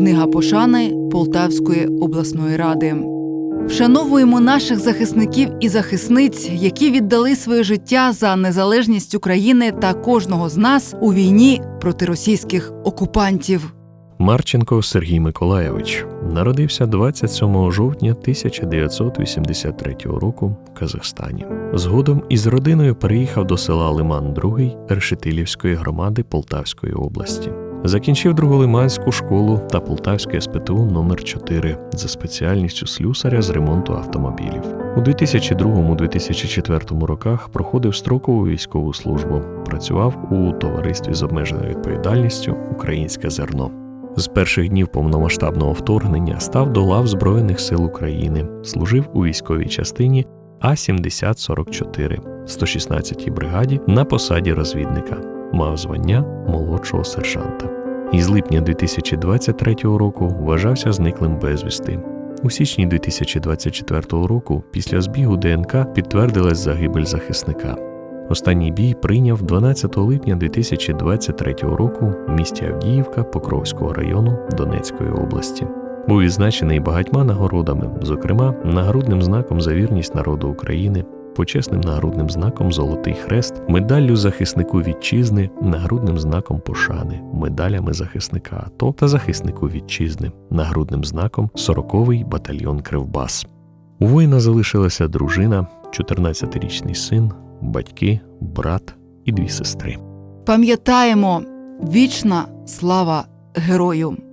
Книга пошани Полтавської обласної ради. Вшановуємо наших захисників і захисниць, які віддали своє життя за незалежність України та кожного з нас у війні проти російських окупантів. Марченко Сергій Миколаєвич народився 27 жовтня 1983 року в Казахстані. Згодом із родиною переїхав до села Лиман II Решетилівської громади Полтавської області. Закінчив другу лиманську школу та Полтавське СПТУ номер 4 за спеціальністю слюсаря з ремонту автомобілів. У 2002-2004 роках проходив строкову військову службу. Працював у товаристві з обмеженою відповідальністю Українське зерно. З перших днів повномасштабного вторгнення став до лав Збройних сил України, служив у військовій частині А-7044, 116-й бригаді на посаді розвідника, мав звання молодшого сержанта. Із липня 2023 року вважався зниклим безвісти. У січні 2024 року після збігу ДНК підтвердилась загибель захисника. Останній бій прийняв 12 липня 2023 року в місті Авдіївка Покровського району Донецької області. Був відзначений багатьма нагородами, зокрема, нагрудним знаком за вірність народу України, почесним нагрудним знаком Золотий Хрест, медаллю захиснику вітчизни, нагрудним знаком пошани, медалями захисника АТО та захиснику вітчизни, нагрудним знаком 40-й батальйон Кривбас. У воїна залишилася дружина, 14-річний син, батьки, брат і дві сестри. Пам'ятаємо вічна слава герою!